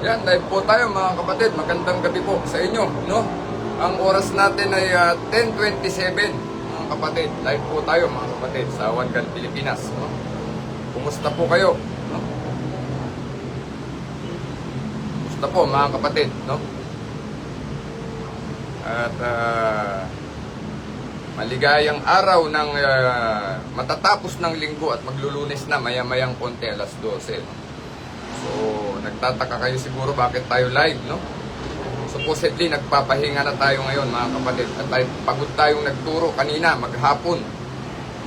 Yan, live po tayo mga kapatid. Magandang gabi po sa inyo, no? Ang oras natin ay ah, 10.27, mga kapatid. Live po tayo mga kapatid sa Gun Pilipinas, no? Kumusta po kayo, no? Kumusta po mga kapatid, no? At ah, maligayang araw ng ah, matatapos ng linggo at maglulunes na maya-mayang konti alas 12, no? So, nagtataka kayo siguro bakit tayo live, no? Supposedly, nagpapahinga na tayo ngayon, mga kapatid. At tayo, pagod tayong nagturo kanina, maghapon.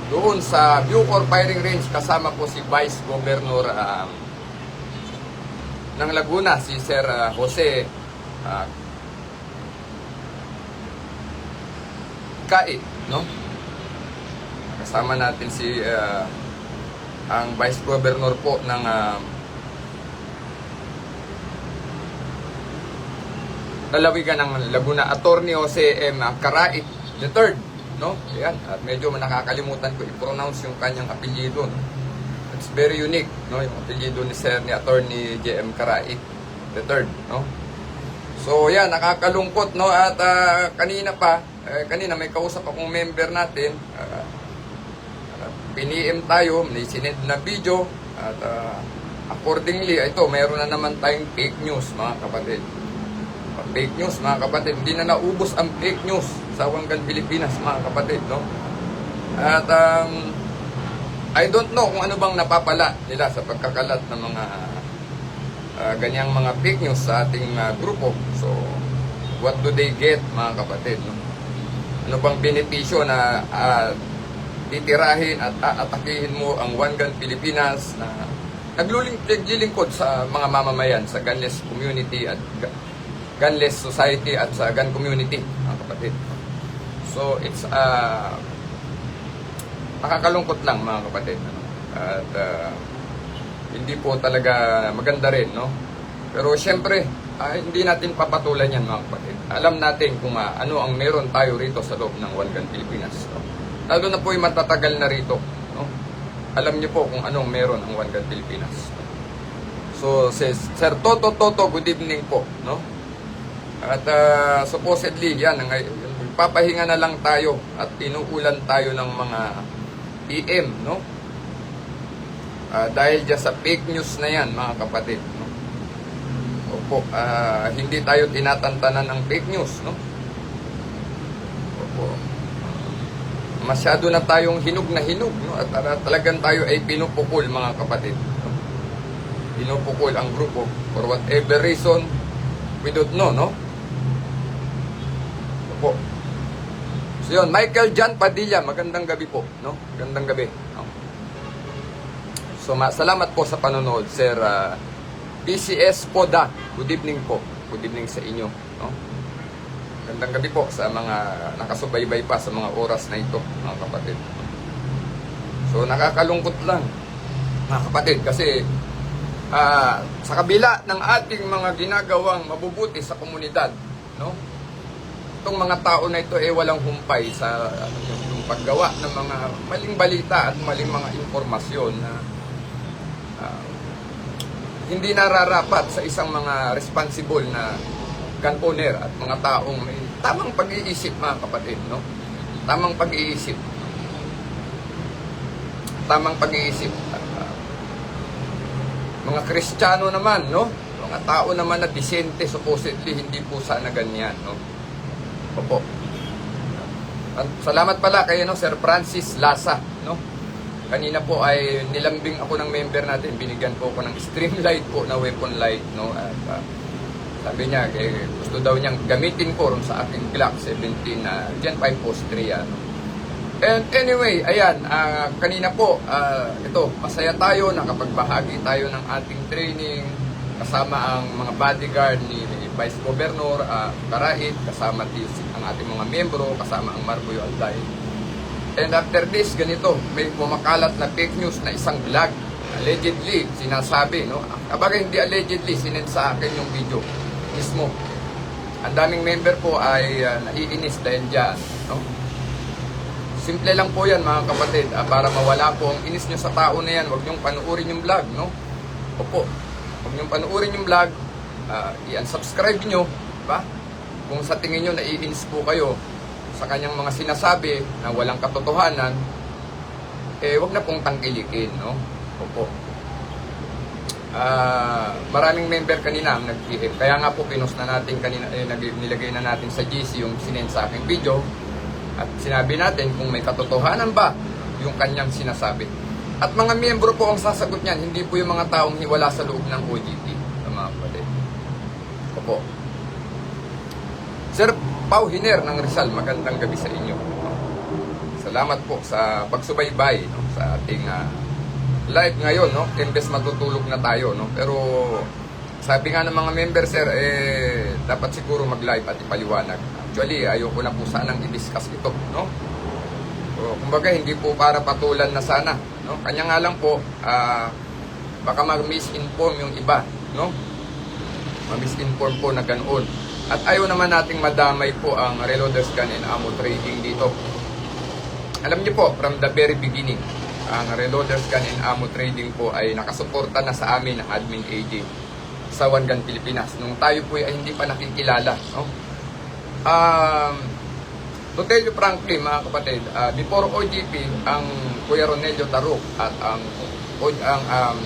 Doon sa Bucor Firing Range, kasama po si Vice Governor um, ng Laguna, si Sir uh, Jose uh, Kai, no? Kasama natin si uh, ang Vice Governor po ng uh, lalawigan ng Laguna, Attorney Jose M. Carait III, no? Ayan, at medyo nakakalimutan ko i-pronounce yung kanyang apelyido, no? It's very unique, no? Yung apelyido ni Sir ni Attorney J.M. Carait III, no? So, yan, nakakalungkot, no? At ah, kanina pa, eh, kanina may kausap akong member natin, ah, piniem tayo, may sinend na video, at ah, accordingly, ito, mayroon na naman tayong fake news, mga kapatid. Fake news, mga kapatid. Hindi na naubos ang fake news sa Wanggan Pilipinas, mga kapatid, no? At, um, I don't know kung ano bang napapala nila sa pagkakalat ng mga ah, ganyang mga fake news sa ating ah, grupo. So, what do they get, mga kapatid, no? Ano bang benepisyo na ah, titirahin at aatakihin mo ang Gun Pilipinas na naglilingkod sa mga mamamayan sa gunless community at gunless society at sa gun community, mga kapatid. So, it's uh, nakakalungkot lang, mga kapatid. ano. At ah, hindi po talaga maganda rin, no? Pero syempre, ah, hindi natin papatulan yan, mga kapatid. Alam natin kung ah, ano ang meron tayo rito sa loob ng Gun Pilipinas. No? Lalo na po yung matatagal na rito, no? Alam niyo po kung anong meron ang Gun Pilipinas. So, si Sir Toto Toto, good evening po, no? At ah, supposedly, yan, papahinga na lang tayo at inuulan tayo ng mga PM, no? Ah, dahil dyan sa fake news na yan, mga kapatid, no? Opo, ah, hindi tayo tinatantanan ng fake news, no? Opo. Masyado na tayong hinog na hinog, no? At ah, talagang tayo ay pinupukol, mga kapatid. No? Pinupukol ang grupo for whatever reason, we don't know, no? Opo. So yun, Michael John Padilla, magandang gabi po, no? Magandang gabi. So ma- salamat po sa panonood, Sir ah, PCS Poda. Good evening po. Good evening sa inyo, no? Magandang gabi po sa mga nakasubaybay pa sa mga oras na ito, mga kapatid. So nakakalungkot lang, mga kapatid, kasi ah, sa kabila ng ating mga ginagawang mabubuti sa komunidad, no? Itong mga tao na ito eh walang humpay sa ano, yung, paggawa ng mga maling balita at maling mga impormasyon na ah, hindi nararapat sa isang mga responsible na gun owner at mga taong may tamang pag-iisip mga kapatid, no? Tamang pag-iisip. Tamang pag-iisip. Ah, mga Kristiyano naman, no? Mga tao naman na disente, supposedly, hindi po sana ganyan, no? Opo. At salamat pala kay no, Sir Francis Lasa, no? Kanina po ay nilambing ako ng member natin, binigyan po ako ng streamlight po na weapon light, no? At ah, sabi niya, eh, gusto daw niyang gamitin ko ron sa aking Glock 17 na Gen 5 Austria, no? And anyway, ayan, ah, kanina po, ah, ito, masaya tayo, nakapagbahagi tayo ng ating training, kasama ang mga bodyguard ni Vice Governor uh, Karait, kasama din ang ating mga miyembro, kasama ang Marboy Alday. And after this, ganito, may kumakalat na fake news na isang vlog. Allegedly, sinasabi, no? Kabagay hindi allegedly, sinend sa akin yung video mismo. Ang daming member po ay uh, naiinis dahil dyan, no? Simple lang po yan mga kapatid, ah, para mawala po ang inis nyo sa tao na yan, huwag nyong panuorin yung vlog, no? Opo, huwag nyong panuorin yung vlog, ah, i-unsubscribe nyo, ba? Kung sa tingin nyo naiinis po kayo sa kanyang mga sinasabi na walang katotohanan, eh wag na pong tangkilikin, no? Opo. Ah, maraming member kanina ang nag-PM. Kaya nga po pinost na natin kanina, eh, nilagay na natin sa GC yung sinend sa aking video. At sinabi natin kung may katotohanan ba yung kanyang sinasabi. At mga miyembro po ang sasagot niyan, hindi po yung mga taong hiwala sa loob ng. Sa mga kapatid. Opo. Sir Pau Hiner ng Rizal, magandang gabi sa inyo. Salamat po sa pagsubaybay no, sa ating ah, live ngayon. No? Imbes matutulog na tayo. No? Pero sabi nga ng mga member, sir, eh, dapat siguro mag-live at ipaliwanag. Actually, ayoko na po sanang i-discuss ito. No? So, kumbaga, hindi po para patulan na sana. No? Kanya nga lang po, ah, baka mag-misinform yung iba. No? Ma-misinform po na ganoon. At ayaw naman nating madamay po ang Reloaders Gun and Ammo Trading dito. Alam niyo po, from the very beginning, ang Reloaders Gun and Ammo Trading po ay nakasuporta na sa amin ng Admin AJ sa One Pilipinas. Nung tayo po ay hindi pa nakikilala. No? Um, to tell you frankly, mga kapatid, ah, before OGP, ang Kuya Ronelio Taruk at ang, ang um,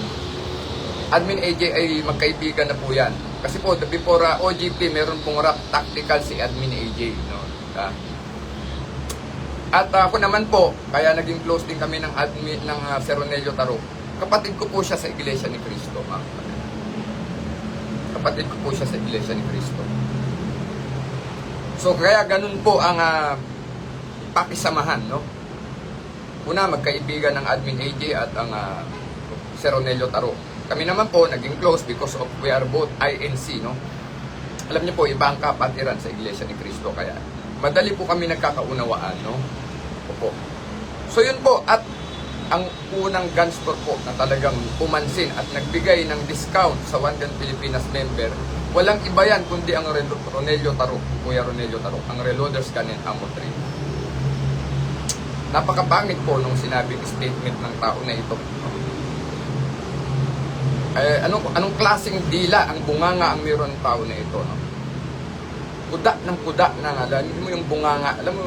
Admin AJ ay magkaibigan na po yan. Kasi po, before ah, OGP, meron pong rap tactical si Admin AJ. No? Ah, at ah, ako naman po, kaya naging close din kami ng admin ng uh, Sir Ronelio Taro. Kapatid ko po siya sa Iglesia ni Cristo, mga kapatid. Ko po siya sa Iglesia ni Cristo. So kaya ganun po ang ah, pakisamahan, no? Una, magkaibigan ng admin AJ at ang ah, Sir Ronelio Taro. Kami naman po naging close because of we are both INC, no? Alam niyo po, iba ang kapatiran sa Iglesia ni Cristo, kaya madali po kami nagkakaunawaan, no? Opo. So yun po, at ang unang gun store po na talagang pumansin at nagbigay ng discount sa One Gun Pilipinas member, walang iba yan kundi ang Ronelio Tarok, Kuya Ronelio Tarok, ang Reloaders Gun and Ammo Trade. Napakapangit po nung sinabing statement ng tao na ito. Eh, anong, anong klaseng dila ang bunganga ang meron tao na ito, no? kuda ng kuda na nga. Alam mo yung bunganga. Alam mo,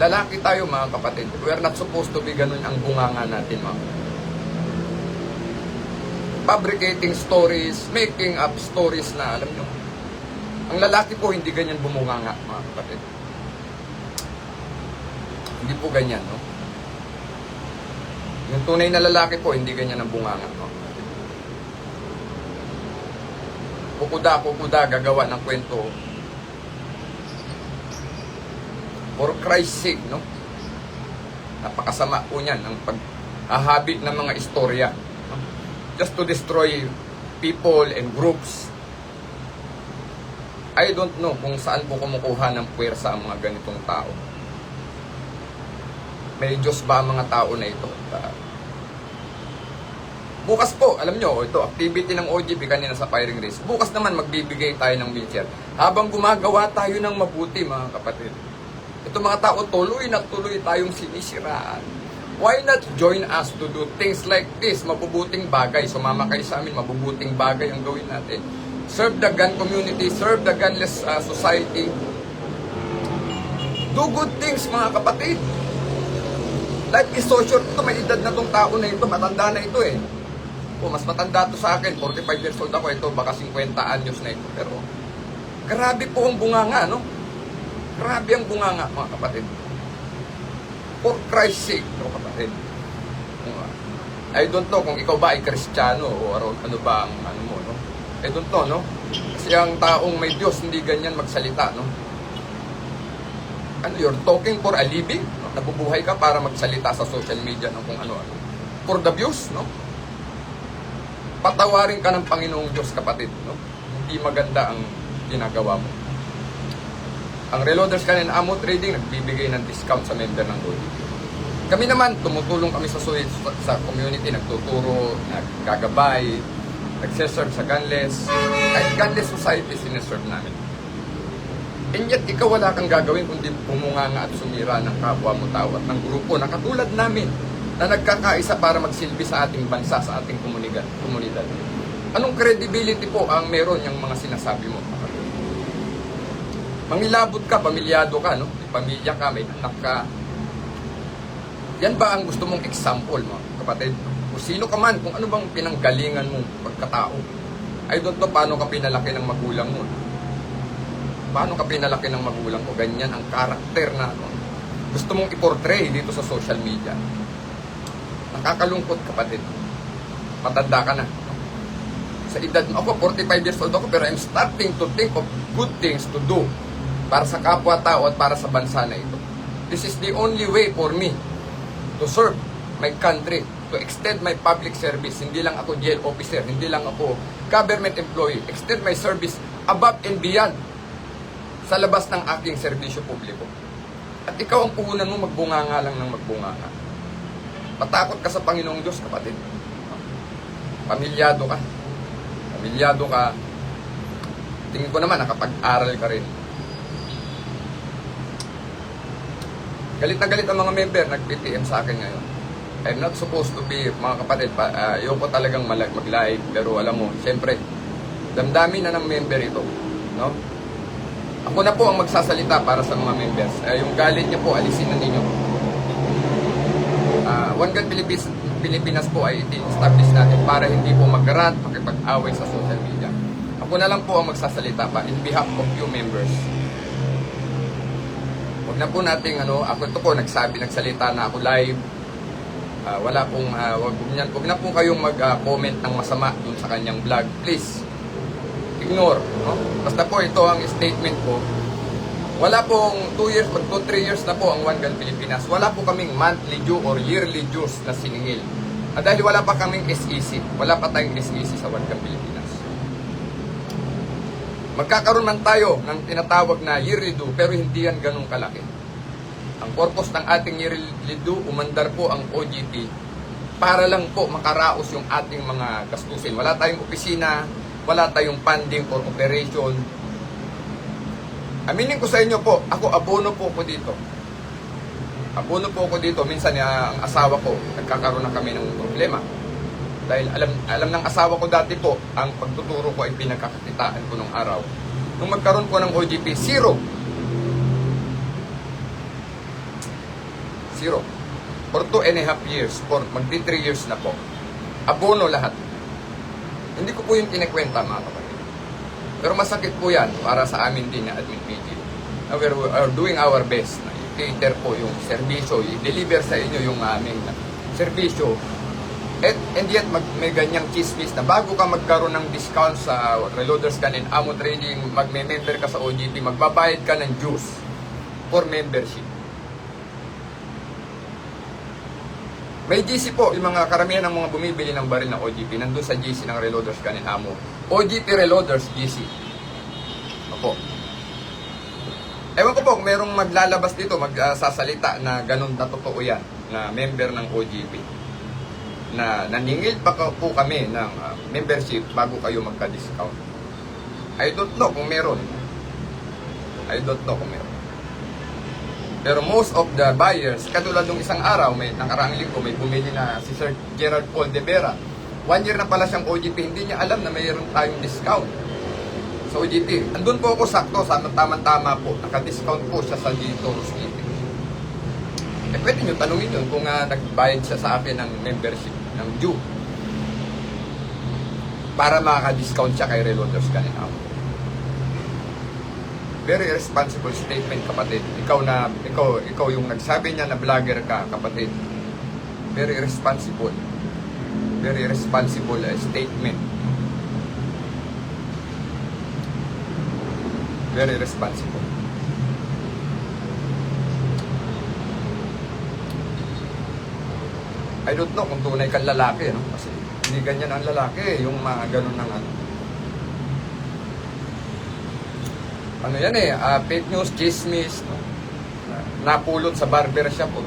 lalaki tayo mga kapatid. We not supposed to be ganun ang bunganga natin mga. Fabricating stories, making up stories na alam nyo. Ang lalaki po hindi ganyan bumunganga mga kapatid. Hindi po ganyan, no? Yung tunay na lalaki po, hindi ganyan ang bunganga. No? Kukuda, kukuda, gagawa ng kwento for Christ's sake, no? Napakasama po niyan ang paghahabit ng mga istorya. Just to destroy people and groups. I don't know kung saan po kumukuha ng puwersa ang mga ganitong tao. May Diyos ba ang mga tao na ito? Ah, bukas po, alam nyo, ito, activity ng OGP kanina sa firing race. Bukas naman magbibigay tayo ng wheelchair. Habang gumagawa tayo ng mabuti, mga kapatid. Ito mga tao, tuloy na tuloy tayong sinisiraan. Why not join us to do things like this? Mabubuting bagay. Sumama kayo sa amin, mabubuting bagay ang gawin natin. Serve the gun community, serve the gunless uh, society. Do good things, mga kapatid. Life is so short. Ito, may edad na tong tao na ito. Matanda na ito eh. O, mas matanda to sa akin. 45 years old ako. Ito, baka 50 anyos na ito. Pero, grabe po ang bunganga, no? Grabe ang bunganga, mga kapatid. For Christ's sake, no, kapatid. I don't know kung ikaw ba ay kristyano o ano ba ang ano mo, no? I don't know, no? Kasi ang taong may Diyos, hindi ganyan magsalita, no? Ano, you're talking for a living? No? Nabubuhay ka para magsalita sa social media ng kung ano-ano. For the views, no? Patawarin ka ng Panginoong Diyos, kapatid, no? Hindi maganda ang ginagawa mo. Ang Reloaders Gun and Ammo Trading nagbibigay ng discount sa member ng ODP. Kami naman, tumutulong kami sa, suwi- sa community, nagtuturo, naggagabay, nagsiserve sa gunless. Kahit gunless society, sineserve namin. And yet, ikaw wala kang gagawin kundi pumunganga at sumira ng kapwa mo tao at ng grupo na katulad namin na nagkakaisa para magsilbi sa ating bansa, sa ating komunidad. komunidad. Anong credibility po ang meron yung mga sinasabi mo? Mangilabot ka, pamilyado ka, no? May pamilya ka, may anak ka. Yan ba ang gusto mong example, mga kapatid? Kung sino ka man, kung ano bang pinanggalingan mong pagkatao. I don't know paano ka pinalaki ng magulang mo. Paano ka pinalaki ng magulang mo? Ganyan ang karakter na ano, gusto mong iportray dito sa social media. Nakakalungkot, kapatid. Matanda ka na. Sa edad mo, ako 45 years old ako, pero I'm starting to think of good things to do para sa kapwa-tao at para sa bansa na ito. This is the only way for me to serve my country, to extend my public service. Hindi lang ako jail officer, hindi lang ako government employee. Extend my service above and beyond sa labas ng aking serbisyo publiko. At ikaw ang puhunan mo, magbunga nga lang ng magbunga ka. Matakot ka sa Panginoong Diyos, kapatid. Pamilyado ka. Pamilyado ka. Tingin ko naman, nakapag-aral ka rin. Galit na galit ang mga member, nag-PTM sa akin ngayon. I'm not supposed to be, mga kapatid, pa, uh, ayoko talagang malag, mag-live, pero alam mo, siyempre, damdamin na ng member ito. No? Ako na po ang magsasalita para sa mga members. Uh, yung galit niyo po, alisin na ninyo. Uh, One God Philippines, Pilipinas po ay i-establish natin para hindi po mag-rant, makipag-away sa social media. Ako na lang po ang magsasalita pa in behalf of you members. Huwag na po nating ano, ako ito po nagsabi, nagsalita na ako live. Ah, wala pong, uh, wag, wag, wag na po kayong mag-comment ng masama dun sa kanyang vlog. Please, ignore. No? Basta po ito ang statement ko. Wala pong 2 years, mag 2-3 years na po ang One Gun Pilipinas. Wala po kaming monthly due or yearly dues na siningil. At dahil wala pa kaming SEC, wala pa tayong SEC sa One Gun Pilipinas. Magkakaroon man tayo ng tinatawag na yearly due, pero hindi yan ganun kalaki. Ang purpose ng ating yearly due, umandar po ang OGP para lang po makaraos yung ating mga gastusin. Wala tayong opisina, wala tayong funding for operation. Aminin ko sa inyo po, ako abono po ko dito. Abono po ko dito. Minsan uh, ang asawa ko, nagkakaroon na kami ng problema. Dahil alam, alam ng asawa ko dati po, ang pagtuturo ko ay pinagkakakitaan ko nung araw. Nung magkaroon ko ng OGP, zero. Zero. For two and a half years, for magdi three years na po. Abono lahat. Hindi ko po yung kinikwenta mga kapatid. Pero masakit po yan para sa amin din na admin PG. Uh, we're, we're doing our best na i-cater po yung serbisyo, i-deliver sa inyo yung aming serbisyo. At, and yet, mag, may ganyang chismis na bago ka magkaroon ng discount sa Reloaders Gun and Ammo Trading, magme-member ka sa OGP, magbabayad ka ng dues for membership. May GC po, yung mga karamihan ng mga bumibili ng baril ng OGP, nandun sa GC ng Reloaders Gun and Ammo. OGP Reloaders GC. Opo. Ewan ko po, kung merong maglalabas dito, magsasalita na ganun na totoo yan, na member ng OGP. Na naningil pa po kami ng uh, membership bago kayo magka-discount. I don't know kung meron. I don't know kung meron. Pero most of the buyers, katulad nung isang araw, may nakaraang linggo, may bumili na si Sir Gerald Paul de Vera. One year na pala siyang OGP, hindi niya alam na mayroon tayong discount sa OGP. Andun po ako sakto, sa tama-tama po, naka-discount po siya sa dito sleeping. Eh pwede nyo tanungin yun kung uh, nagbayad siya sa akin ng membership ng due para makaka-discount siya kay Reloaders kanina ako very responsible statement kapatid. Ikaw na ikaw ikaw yung nagsabi niya na vlogger ka kapatid. Very responsible. Very responsible uh, statement. Very responsible. I don't know kung tunay kang lalaki, no? Kasi hindi ganyan ang lalaki, yung mga ganun ng ano. Ano yan eh, ah, fake news, chismis, no? Na- napulot sa barbershop. Oh.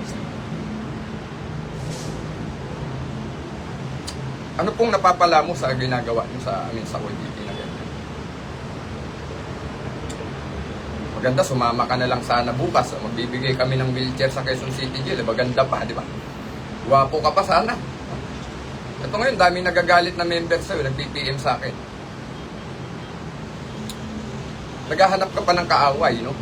Ano pong napapala mo sa ginagawa niyo sa amin sa OGP na ganyan? Maganda, sumama ka na lang sana bukas. Magbibigay kami ng wheelchair sa Quezon City Jail. Maganda pa, di ba? Guwapo ka pa sana. Ito ngayon, daming nagagalit na members sa'yo, nag-PPM sa akin. Naghahanap ka pa ng kaaway, no?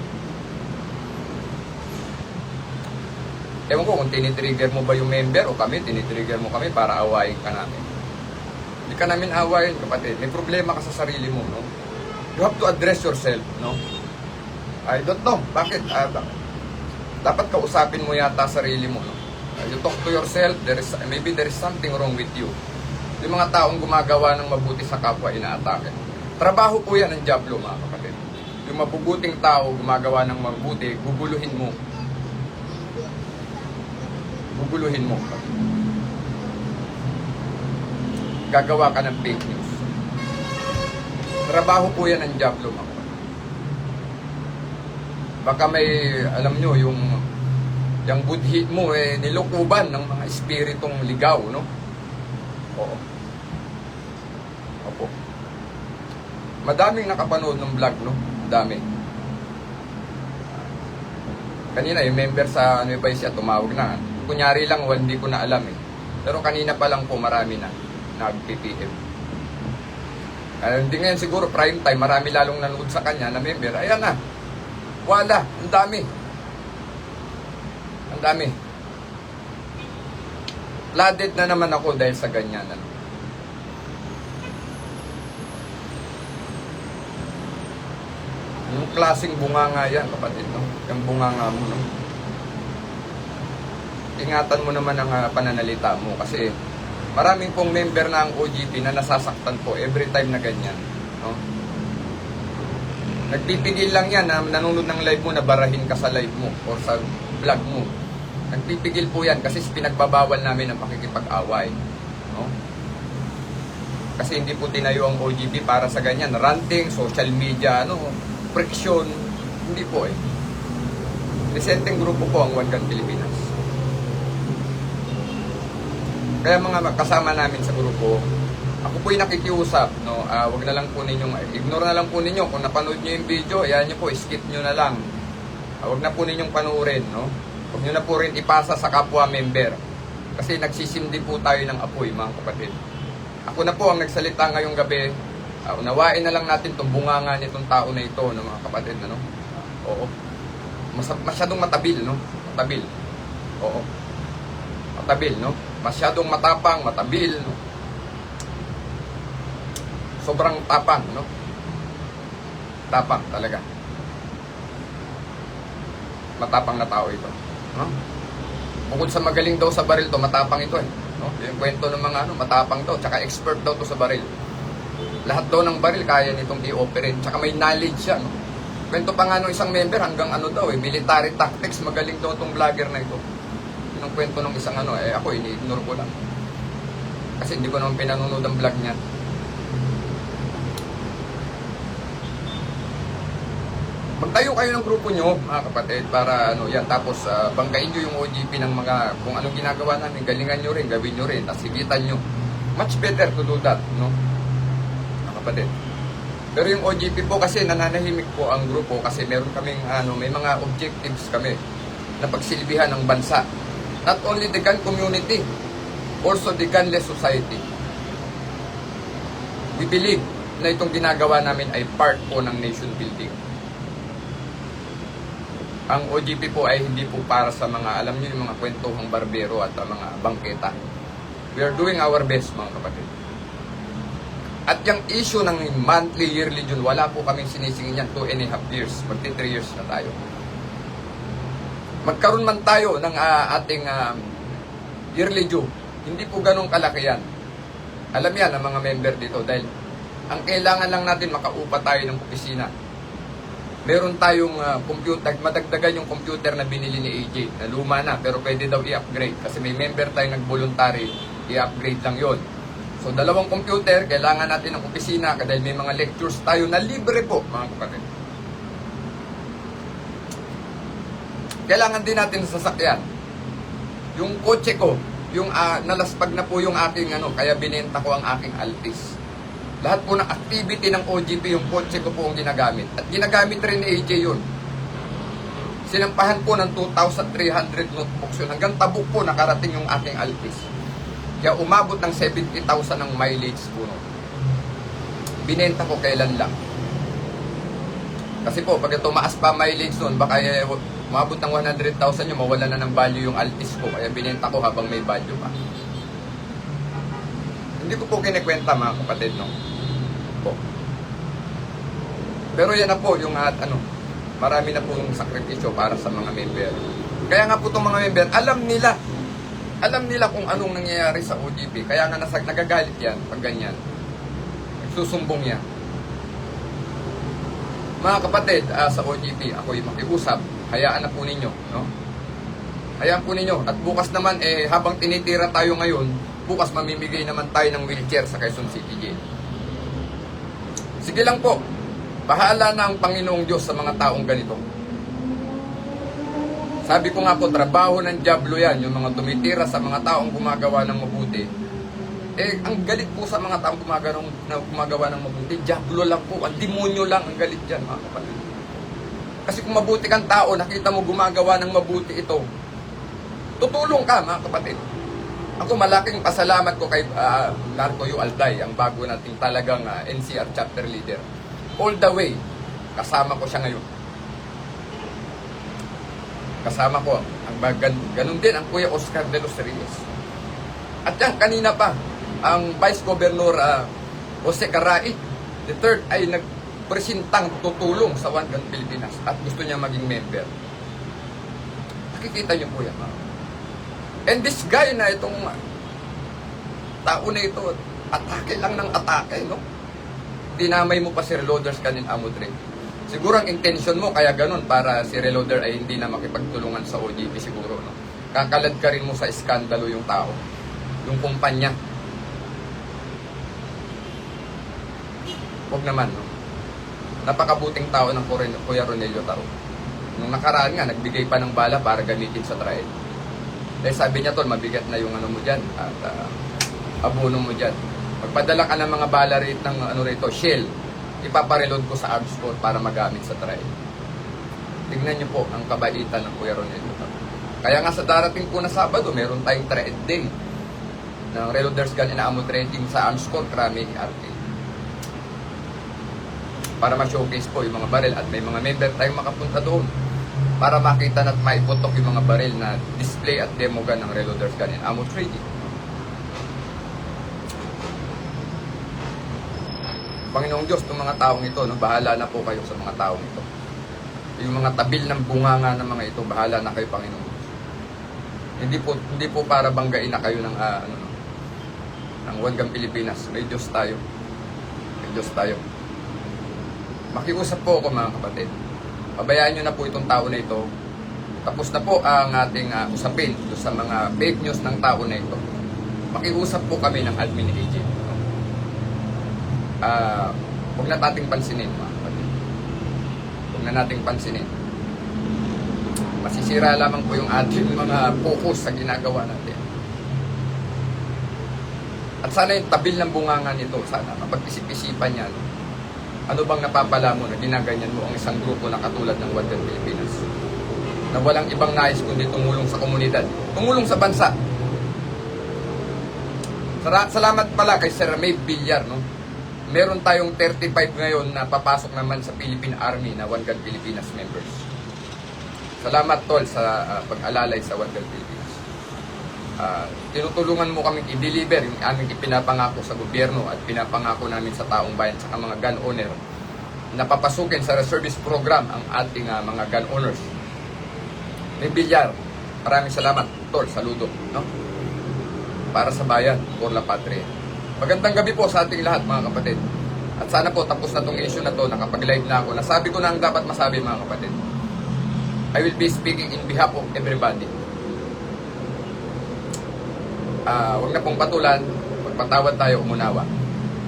Ewan ko kung tinitrigger mo ba yung member o kami, tinitrigger mo kami para awayin ka namin. Hindi ka namin awayin, kapatid. May problema ka sa sarili mo, no? You have to address yourself, no? I don't know. Bakit? Ba- dapat kausapin mo yata sarili mo, no? Ah, you talk to yourself, there is, maybe there is something wrong with you. Yung mga taong gumagawa ng mabuti sa kapwa, inaatake. Trabaho po yan ng Diablo, mga kapatid. Yung mabubuting tao gumagawa ng mabuti, guguluhin mo. Guguluhin mo. Gagawa ka ng fake news. Trabaho po yan ng Diablo, mga. Baka may, alam nyo, yung yung budhi mo eh nilukuban ng mga espiritong ligaw, no? Oo. Opo. Madaming nakapanood ng vlog, no? Dami. Kanina, yung member sa ano ba siya, tumawag na. Kunyari lang, well, hindi ko na alam eh. Pero kanina pa lang po marami na nag-PPM. Uh, hindi ngayon siguro prime time, marami lalong nanood sa kanya na member. Ayan na. Wala. Ang dami. Ang dami. Flooded na naman ako dahil sa ganyan. Ano. Yung klaseng bunganga yan, kapatid. No? Yung bunganga mo. No? Ingatan mo naman ang ah, pananalita mo kasi maraming pong member na ang OGT na nasasaktan po every time na ganyan. No? Nagpipigil lang yan na nanonood ng live mo na barahin ka sa live mo or sa vlog mo. Nagpipigil po yan kasi pinagbabawal namin ang pakikipag-away. No? Kasi hindi po tinayo ang OGP para sa ganyan. Ranting, social media, ano, friction. Hindi po eh. Disenteng grupo po ang One Gun Pilipinas. Kaya mga kasama namin sa grupo, ako po yung nakikiusap, no? Ah, wag na lang po ninyong, ignore na lang po ninyo. Kung napanood nyo yung video, ayan nyo po, skip nyo na lang. Ah, wag na po ninyong panoorin, no? Huwag nyo na po rin ipasa sa kapwa member. Kasi nagsisindi po tayo ng apoy, mga kapatid. Ako na po ang nagsalita ngayong gabi. Uh, unawain na lang natin itong bunganga nitong tao na ito, no, mga kapatid. Ano? Oo. Mas, masyadong matabil, no? Matabil. Oo. Matabil, no? Masyadong matapang, matabil, no? Sobrang tapang, no? Tapang talaga. Matapang na tao ito. No? Bukod sa magaling daw sa baril to, matapang ito eh. No? Yung kwento ng mga ano, matapang daw, tsaka expert daw to sa baril. Lahat daw ng baril kaya nitong i-operate, tsaka may knowledge siya. No? Kwento pa nga ng isang member hanggang ano daw eh, military tactics, magaling daw tong vlogger na ito. Yun kwento ng isang ano, eh ako ini-ignore ko lang. Kasi hindi ko naman pinanonood ang vlog niya. Magtayo kayo ng grupo nyo, mga kapatid, para ano yan. Tapos ah, banggain nyo yung OGP ng mga, kung anong ginagawa namin, galingan nyo rin, gawin nyo rin, tapos sigitan nyo. Much better to do that, no? Kapatid. Pero yung OGP po kasi nananahimik po ang grupo kasi meron kaming ano, may mga objectives kami na pagsilbihan ng bansa. Not only the gun community, also the gunless society. We believe na itong ginagawa namin ay part po ng nation building ang OGP po ay hindi po para sa mga, alam niyo yung mga kwentuhang barbero at mga bangketa. We are doing our best, mga kapatid. At yung issue ng monthly, yearly June, wala po kaming sinisingin yan, two and a half years, magti three years na tayo. Magkaroon man tayo ng uh, ating uh, yearly due, hindi po ganong kalaki yan. Alam yan ang mga member dito dahil ang kailangan lang natin makaupa tayo ng opisina meron tayong uh, computer, madagdagan yung computer na binili ni AJ, na luma na, pero pwede daw i-upgrade. Kasi may member tayo nag-voluntary, i-upgrade lang yon. So, dalawang computer, kailangan natin ng opisina, dahil may mga lectures tayo na libre po, mga kapatid. Kailangan din natin sasakyan. Yung kotse ko, yung uh, nalaspag na po yung aking ano, kaya binenta ko ang aking Altis. Lahat po ng activity ng OGP, yung kotse ko po ang ginagamit. At ginagamit rin ni AJ yun. Sinampahan po ng 2,300 notebooks yun. Hanggang tabuk po nakarating yung aking Altis. Kaya umabot ng 70,000 ng mileage po. No? Binenta ko kailan lang. Kasi po, pag tumaas pa mileage nun, baka eh, umabot ng 100,000 yung mawala na ng value yung Altis ko. Kaya binenta ko habang may value pa. Hindi ko po kinikwenta mga kapatid, no? Po. Pero yan na po yung at ano, marami na pong sakripisyo para sa mga member. Kaya nga po itong mga member, alam nila. Alam nila kung anong nangyayari sa OGP. Kaya nga nasa, nagagalit yan pag ganyan. Nagsusumbong yan. Mga kapatid, ah, sa OGP, ako'y makiusap. Hayaan na po ninyo, no? Hayaan po ninyo. At bukas naman, eh, habang tinitira tayo ngayon, bukas mamimigay naman tayo ng wheelchair sa Quezon City Jail. Sige lang po. Bahala na ang Panginoong Diyos sa mga taong ganito. Sabi ko nga po, trabaho ng Diablo yan, yung mga tumitira sa mga taong gumagawa ng mabuti. Eh, ang galit po sa mga taong gumagawa ng, na gumagawa ng mabuti, Diablo lang po, ang demonyo lang ang galit dyan, mga kapatid. Kasi kung mabuti kang tao, nakita mo gumagawa ng mabuti ito, tutulong ka, mga kapatid. Ako malaking pasalamat ko kay uh, Narco Yu Alday, ang bago nating talagang ah, NCR chapter leader. All the way, kasama ko siya ngayon. Kasama ko, ang bagan, ganun din ang Kuya Oscar de los Reyes. At yan, kanina pa, ang Vice Governor ah, Jose Carai, the third ay nagpresintang tutulong sa One Gun Pilipinas at gusto niya maging member. Nakikita niyo po yan, And this guy na itong tao na ito, atake lang ng atake, no? Dinamay mo pa si Reloaders kanin Amudre. Siguro ang intention mo kaya ganun para si Reloader ay hindi na makipagtulungan sa OGP siguro, no? Kakalad ka rin mo sa iskandalo yung tao, yung kumpanya. Huwag naman, no? Napakabuting tao ng Kuya- Ronelio Taro. Nung nakaraan nga, nagbigay pa ng bala para gamitin sa trial. Dahil sabi niya tol, mabigat na yung ano mo dyan at ah, abono mo dyan. Magpadala ka ng mga bala rate ng ano rito, shell. Ipapareload ko sa arms ko para magamit sa trial. Tingnan niyo po ang kabaitan ng Kuya Ronelio. Kaya nga sa darating po na Sabado, meron tayong thread day ng Reloaders Gun and Ammo Trading sa Arms Corps, Krami, Arcade. Para ma-showcase po yung mga baril at may mga member tayong makapunta doon para makita at maiputok yung mga baril na display at demo gun ng Reloaders Gun and Ammo Trading. Panginoong Diyos, itong mga taong ito, no, bahala na po kayo sa mga taong ito. Yung mga tabil ng bunganga ng mga ito, bahala na kayo, Panginoong Diyos. Hindi po, hindi po para banggain na kayo ng, ah, ano, no, ng Gun Pilipinas. May Diyos tayo. May Diyos tayo. Makiusap po ako mga kapatid. Pabayaan nyo na po itong tao na ito. Tapos na po ang ating ah, usapin sa mga fake news ng tao na ito. Makiusap po kami ng admin agent. Ah, huwag na nating pansinin mga kapatid. Huwag na nating pansinin. Masisira lamang po yung ating mga focus sa ginagawa natin. At sana yung tabil ng bungangan nito, sana mapag-isip-isipan niya. no? Ano bang napapala mo na ginaganyan mo ang isang grupo na katulad ng Gun Pilipinas? Na walang ibang nais kundi tumulong sa komunidad, tumulong sa bansa. Salamat pala kay Sir May Villar, no? Meron tayong 35 ngayon na papasok naman sa Philippine Army na One Gun Pilipinas members. Salamat tol sa ah, pag-alalay sa One Gun Pilipinas. Ah, tinutulungan mo kaming i-deliver yung aming ipinapangako sa gobyerno at pinapangako namin sa taong bayan sa mga gun owner na papasukin sa reservice program ang ating ah, mga gun owners. May bilyar. Maraming salamat, Tol. Saludo. No? Para sa bayan, por la patria. Magandang gabi po sa ating lahat, mga kapatid. At sana po tapos na tong issue na to, nakapag-live na ako. Nasabi ko na ang dapat masabi, mga kapatid. I will be speaking in behalf of everybody. Ah, wag na pong patulan, magpatawad tayo, umunawa.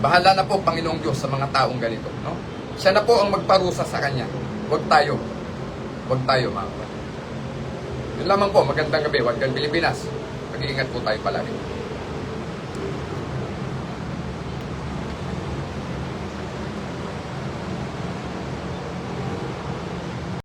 Bahala na po, Panginoong Diyos, sa mga taong ganito. No? Siya na po ang magparusa sa Kanya. Huwag tayo. Huwag tayo, mga kapatid. Yun lamang po, magandang gabi. Huwag Pilipinas. Mag-iingat po tayo palagi.